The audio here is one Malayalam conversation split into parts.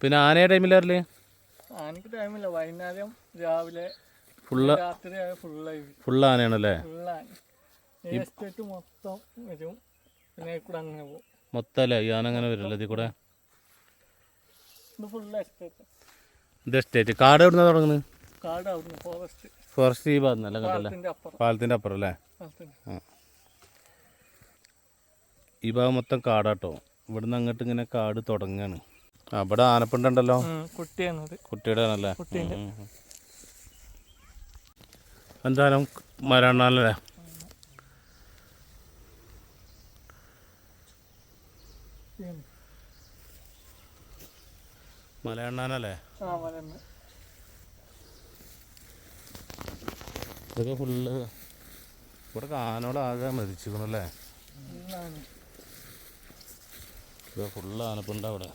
പിന്നെ ആനയെ ടൈമിൽ വരൽ ആനക്ക് ടൈമില്ല വൈകുന്നേരം രാവിലെ ഫുള്ള് രാത്രി ഫുള്ളായി ഫുള്ള് ആനയാണല്ലേ? എസ്റ്റേറ്റ് മൊത്തം വരും. പിന്നെ ഈ കൂടെ അങ്ങനെ പോകും. മൊത്തം ഈ ആന അങ്ങനെ വരില്ല ഇതിൽ കൂടെ? ഇത് ഫുൾ എസ്റ്റേറ്റ് ഇത് എസ്റ്റേറ്റ് കാട് എവിടെ നിന്നാണ് തുടങ്ങുന്നത്? കാട് അവിടുന്ന് ഫോറസ്റ്റ് ഫോറസ്റ്റ് ഈ കണ്ടല്ലേ അപ്പുറം. പാലത്തിന്റെ അപ്പുറം അല്ലേ? ഈ ഭാഗം മൊത്തം കാടാട്ടോ. ഇവിടുന്ന് അങ്ങോട്ട് ഇങ്ങനെ കാട് തുടങ്ങാണ്. ആ ആനപ്പിണ്ടല്ലോ കുട്ടിയാണത് കുട്ടിയുടെ ആണല്ലേ. എന്തായാലും മരണല്ലേ മലയണ്ണാനല്ലേ? ഇതൊക്കെ ഫുള്ള് ഇവിടെ ആനോടാകെ മരിച്ചിരിക്കണല്ലേ? ഫുള്ളാണ് ഇത് ഫുള്ള് ആനപ്പുണ്ട് അവിടെ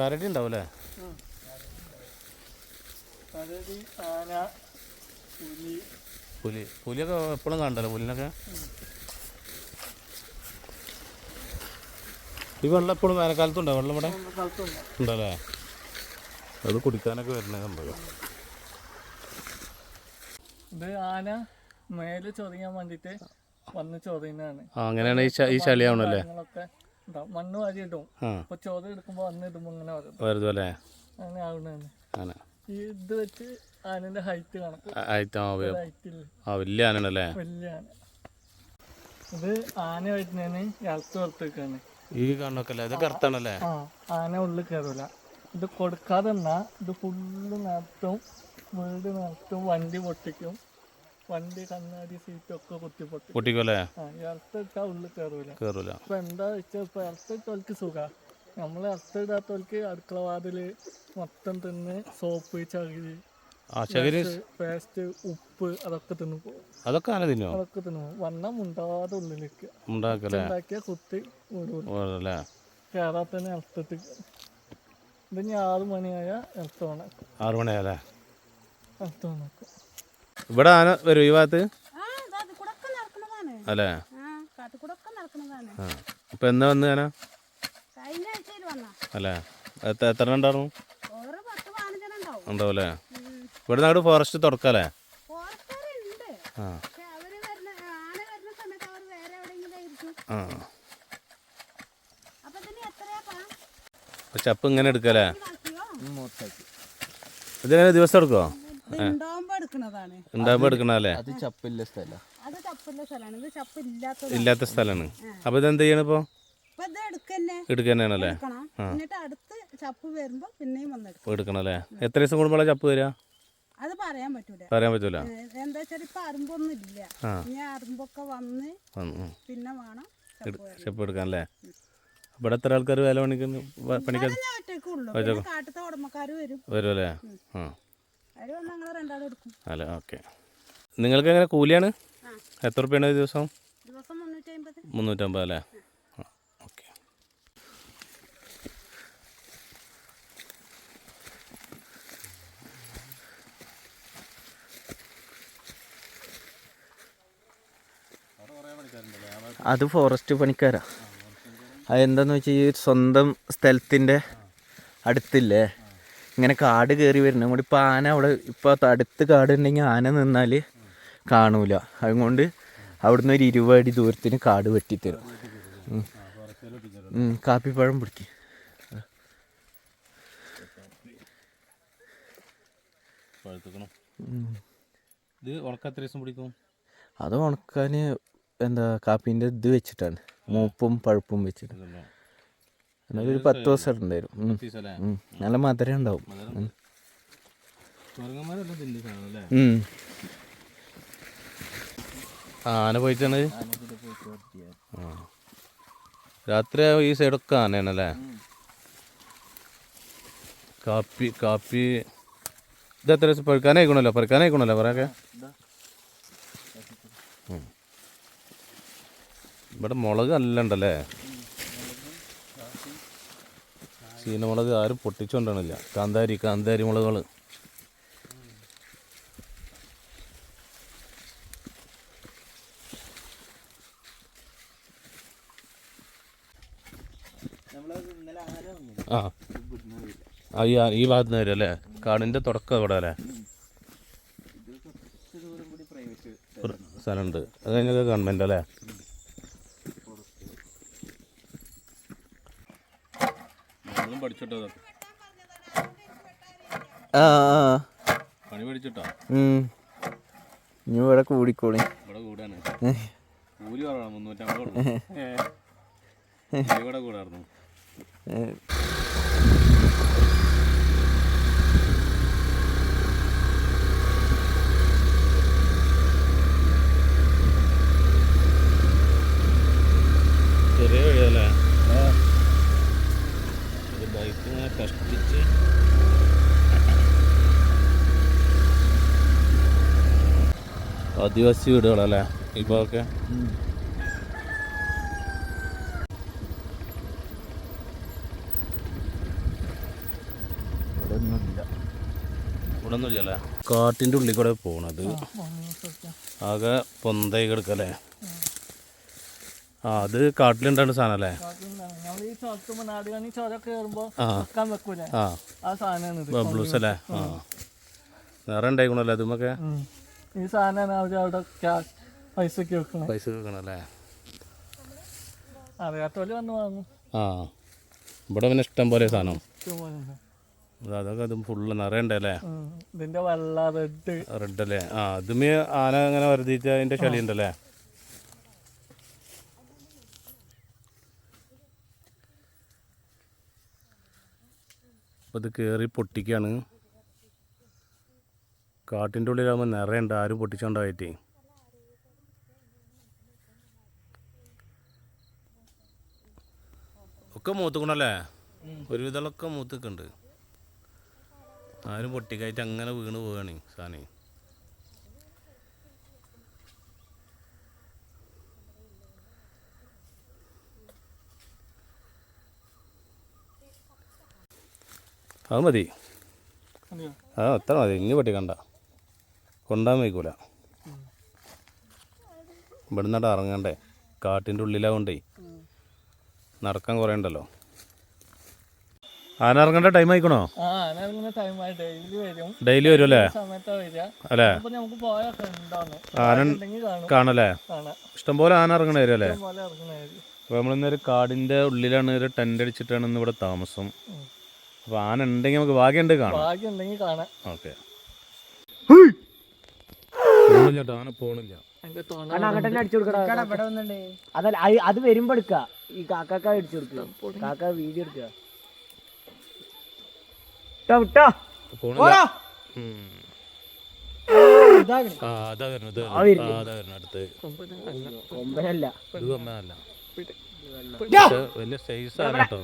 കരടി ഉണ്ടാവൂലേ അല്ലേ കരടി ആന പുലി. പുലി. പുലിയൊക്കെ എപ്പോഴും കണ്ടല്ലോ പുലിനൊക്കെ? ഈ വെള്ളം എപ്പോഴും വേനൽക്കാലത്തുണ്ടോ വെള്ളം ഇവിടെ ഉണ്ടല്ലേ? അത് കുടിക്കാനൊക്കെ വരണേ സംഭവം. ഇത് ആന മേലെ ചൊറിയാൻ വേണ്ടിട്ട് വന്ന് ചൊറിയുന്നതാണ്. അങ്ങനെയാണ് ഈ ചളിയാവണല്ലേ? ഉണ്ടാവും. മണ്ണ് വാരി ഇടും. അപ്പൊ ചോദ എടുക്കുമ്പോ വന്ന് ഇടുമ്പോ ഇങ്ങനെ വരുന്നു അല്ലേ? അങ്ങനെ ആവണ ഈ ഇത് വെച്ച് ആനന്റെ ഹൈറ്റ് കണക്ക്. വലിയ ആനയാണല്ലേ വലിയ ആന. ഇത് ആന വരുന്നതിന് ഇളത്ത് പുറത്തേക്കാണ് ഈ കാണുന്നൊക്കെ ഇത് കറുത്താണല്ലേ ആന ഉള്ളിൽ കയറൂല. ഇത് കൊടുക്കാതെ ഇത് ഫുള്ള് നടത്തും വീട് നടത്തും വണ്ടി പൊട്ടിക്കും. വണ്ടി കണ്ണാടി സീറ്റ് ഒക്കെ കുത്തിപ്പൊട്ടി പൊട്ടിക്കല്ലേ ഇട്ടാ ഉള്ളിൽ കയറൂല കയറൂല ഇപ്പൊ എന്താ വെച്ചാൽ ഇപ്പൊ ഇളത്ത് ഇട്ടവർക്ക് സുഖ. നമ്മൾ ഇളത്ത് ഇടാത്തവർക്ക് അടുക്കള വാതിൽ മൊത്തം തിന്ന് സോപ്പ് ചകിരി ആ ചകിരി പേസ്റ്റ് ഉപ്പ് അതൊക്കെ തിന്നു പോകും അതൊക്കെ ആന തിന്നോ? അതൊക്കെ തിന്നു വണ്ണം ഉണ്ടാവാതെ ഉള്ളിലേക്ക്. ഉണ്ടാക്കിയ കുത്തി കേറാത്തന്നെ കയറാത്ത തന്നെ ഇത് ഇനി ആറ് മണിയായ ഇറത്തോണ ആറു മണിയല്ലേ ഇളത്ത് ഉണക്കും. ഇവിടെ ആന വരും ഈ ഭാഗത്ത്? അല്ലേ? ഇപ്പൊ എന്നാ വന്ന് ആന? അല്ലേ? എത്ര ഉണ്ടായിരുന്നു? ഉണ്ടാവും. ഉണ്ടാവും അല്ലേ? ഇവിടെ നാട് ഫോറസ്റ്റ് തുറക്കല്ലേ ആ. ആ ചപ്പ് ഇങ്ങനെ എടുക്കല്ലേ? ഇതിനെ ദിവസം എടുക്കുമോ ഉണ്ടാകുമ്പോൾ എടുക്കണല്ലേ അത് ചപ്പില്ല സ്ഥല. അത് സ്ഥലമാണ് ഇത് ചപ്പ് ഇല്ലാത്ത ഇല്ലാത്ത സ്ഥലമാണ് അപ്പോൾ ഇതെന്ത് ചെയ്യണം ഇപ്പോൾ അപ്പൊ ഇത് എടുക്കന്നെ. എടുക്കണം. എന്നിട്ട് അടുത്ത് ചപ്പ് വരുമ്പോ പിന്നെയും വന്നെടുക്കും എടുക്കണല്ലേ? എത്ര ദിവസം കൂടുമ്പോഴാണ് ചപ്പ് വരിക? അത് പറയാൻ പറ്റൂല. പറയാൻ പറ്റൂല. എന്താ വെച്ചാൽ ഇപ്പൊ അറുമ്പൊന്നും ഇല്ല. ആ. ഇനി അറുമ്പൊക്കെ വന്ന്. പിന്നെ വേണം ചെപ്പ് എടുക്കാനല്ലേ ഇവിടെ എത്ര ആൾക്കാർ വേല പണിക്കുന്നു? പണിക്കാൻ? ഒറ്റക്കുള്ളൂ കാട്ടത്തെ ഉടമക്കാർ വരും. അല്ലേ ആ. അല്ല ഓക്കെ. നിങ്ങൾക്ക് എങ്ങനെ കൂലിയാണ്. എത്ര റുപ്യാണ് ഒരു ദിവസം? മുന്നൂറ്റമ്പത്. അല്ലേ? ആ. ഓക്കെ. അത് ഫോറസ്റ്റ് പണിക്കാരാ. അതെന്താന്ന് വെച്ചാൽ ഈ സ്വന്തം സ്ഥലത്തിന്റെ അടുത്തില്ലേ? ഇങ്ങനെ കാട് കയറി വരുന്നത് കൂടി ഇപ്പം ആന അവിടെ ഇപ്പോൾ അടുത്ത് കാട് ഉണ്ടെങ്കിൽ ആന നിന്നാൽ കാണൂല. അതുകൊണ്ട് അവിടുന്ന് ഒരു ഇരുപത് അടി ദൂരത്തിന് കാട് വെട്ടിത്തരും. കാപ്പിപ്പഴം പിടിക്കും. ഇത് ഉണക്ക എത്ര ദിവസം പിടിക്കും? അത് ഉണക്കാൻ എന്താ കാപ്പിന്റെ ഇത് വെച്ചിട്ടാണ്. മൂപ്പും പഴുപ്പും വെച്ചിട്ട്? എന്നാലും ഒരു പത്ത് ദിവസം ഉണ്ടായിരുന്നു. നല്ല മധുരം ഉണ്ടാവും. ആന പോയിട്ടാണ്. രാത്രി ഈ സൈഡൊക്കെ ആനയാണല്ലേ? കാപ്പി കാപ്പി. ഇത് എത്ര ദിവസം പഴുക്കാനായിക്കണല്ലോ പറിക്കാനായിക്കണല്ലോ പറയൊക്കെ. ഇവിടെ മുളക് നല്ല ഉണ്ടല്ലേ? ചീനമുളക് ആരും പൊട്ടിച്ചുകൊണ്ടാണില്ല കാന്താരി കാന്താരി മുളകുകൾ ആ. ഈ ഈ ഭാഗത്ത് നിന്ന് വരും അല്ലേ? കാടിന്റെ തുടക്കം ഇവിടെ അല്ലേ സ്ഥലമുണ്ട്. അത് കഴിഞ്ഞത് ഗവൺമെന്റ് അല്ലേ? നമ്മളും പഠിച്ചിട്ടോ ആ പണി പഠിച്ചിട്ടോ. ഇനി ഇവിടെ കൂടിക്കോളി. ഇവിടെ കൂടാണ്. കൂലി കുറവാണ് മുന്നൂറ്റമ്പത് ഇവിടെ കൂടായിരുന്നു. ആദിവാസി വീടുകളല്ലേ ഇപ്പോൾ ഒക്കെ ഇവിടെ ഒന്നുമില്ലല്ലേ കാട്ടിന്റെ ഉള്ളിൽ കൂടെ പോണത്. ആകെ പൊന്തയി കിടക്കല്ലേ ആ അത് കാട്ടിലുണ്ടാണ് സാധനം അല്ലേ ബ്ലൂസ് ആ. ബബ്ലൂസ് അല്ലേ? ആ. നേരെ ഉണ്ടായിക്കണല്ലേ അതുമൊക്കെ. ഈ സാധനം അവർ അവിടെ ക്യാഷ് പൈസക്ക് വെക്കണേ പൈസ വെക്കണല്ലേ അറിയാത്തോൽ വന്ന് വാങ്ങും. ആ ഇവിടെ പിന്നെ ഇഷ്ടം പോലെ സാധനം. അതൊക്കെ അതും ഫുള്ള് നിറയണ്ടല്ലേ ഇതിന്റെ വെള്ള റെഡ്. റെഡ് അല്ലേ? ആ അതുമേ ആന അങ്ങനെ വരുതിച്ച അതിന്റെ ചളി ഉണ്ടല്ലേ? അപ്പോൾ ഇത് കയറി പൊട്ടിക്കാണ്. കാട്ടിന്റെ ഉള്ളിലാകുമ്പോൾ നിറയുണ്ട്. ആരും പൊട്ടിച്ചോണ്ടായിട്ടേ. ഒക്കെ മൂത്തുക്കണല്ലേ? ഒരുവിധമൊക്കെ മൂത്തുക്കുണ്ട്. ആരും പൊട്ടിക്കായിട്ട് അങ്ങനെ വീണ് പോവുകയാണ് സാധനം അത് മതി. ആ അത്ര മതി. ഇനി പൊട്ടിക്കണ്ട. കൊണ്ടാൻ വയ്ക്കൂല. ഇവിടുന്നട്ട് ഇറങ്ങണ്ടേ. കാട്ടിന്റെ ഉള്ളിലാവണ്ടേ. നടക്കാൻ കുറേ ഉണ്ടല്ലോ. ആന ഇറങ്ങേണ്ട ടൈം ആയിക്കണോ? ഡെയിലി വരും. അല്ലേ? അല്ലേ? ആന ഉണ്ടെങ്കിൽ കാണും. കാണല്ലേ കാണാം. ഇഷ്ടംപോലെ ആന ഇറങ്ങണ വരും അല്ലേ? ഇഷ്ടം പോലെ ഇറങ്ങണായിരിക്കും അപ്പോൾ നമ്മളിന്നൊരു കാടിന്റെ ഉള്ളിലാണ് ഒരു ടെന്റ് അടിച്ചിട്ടാണ് ഇന്ന് ഇവിടെ താമസം. അപ്പോൾ ആന ഉണ്ടെങ്കിൽ നമുക്ക് ഭാഗ്യമുണ്ട് കാണാം. ഭാഗ്യം ഉണ്ടെങ്കിൽ കാണാം. ഓക്കെ. പോണില്ല ആന പോണില്ല. അതിന്റെ തോണ കാരണം തന്നെ അടിച്ചു കൊടുക്കടാ. അതല്ല അത് വരുമ്പോ എടുക്ക. ഈ കാക്കാക്ക അടിച്ചു കൊടുക്കുക കാക്ക വീഡിയോ എടുക്കുക അതാ വരുന്നത് അതാ വരുന്നത് അടുത്ത്. കൊമ്പനല്ല. ഇത് കൊമ്പനല്ല. വലിയ സൈസ് ആണ് കേട്ടോ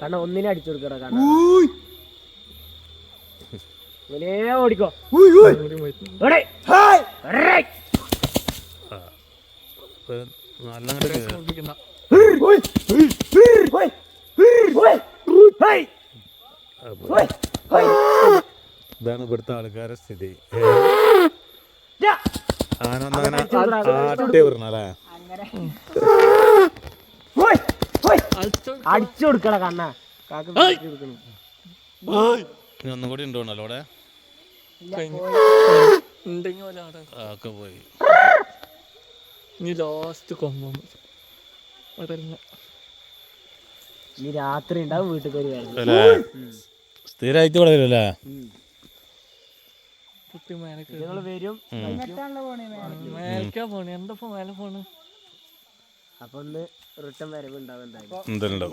കാരണം ഒന്നിനെ അടിച്ചു കൊടുക്കടാ കാരണം ഇതാണ് ഇവിടുത്തെ ആൾക്കാരെ സ്ഥിതി. യാ. ആന ഒന്ന് അങ്ങനെ. ആട്ടി വരണല്ലേ ഹോയ്. ഹോയ്. അടിച്ചു കൊടുക്കണ. കണ്ണ കാക്ക ഒന്നും കൂടി ഉണ്ടോണല്ലോ അവിടെ? ഉണ്ടെങ്കിൽ ഒക്കെ പോയി. ഇനി ലാസ്റ്റ് കൊമ്പം. അതല്ല. ഇനി രാത്രി ഉണ്ടാവും വീട്ടിൽ അല്ലേ? സ്ഥിരമായിട്ട് ഇവിടെ കുട്ടി മേലേക്ക് വരും മേലേക്കാ? പോണേ. എന്താ ഇപ്പൊ മേലെ പോണ്? അപ്പൊ ഒന്ന് റിട്ടേൺ വരവ് ഉണ്ടാവും എന്തായാലും.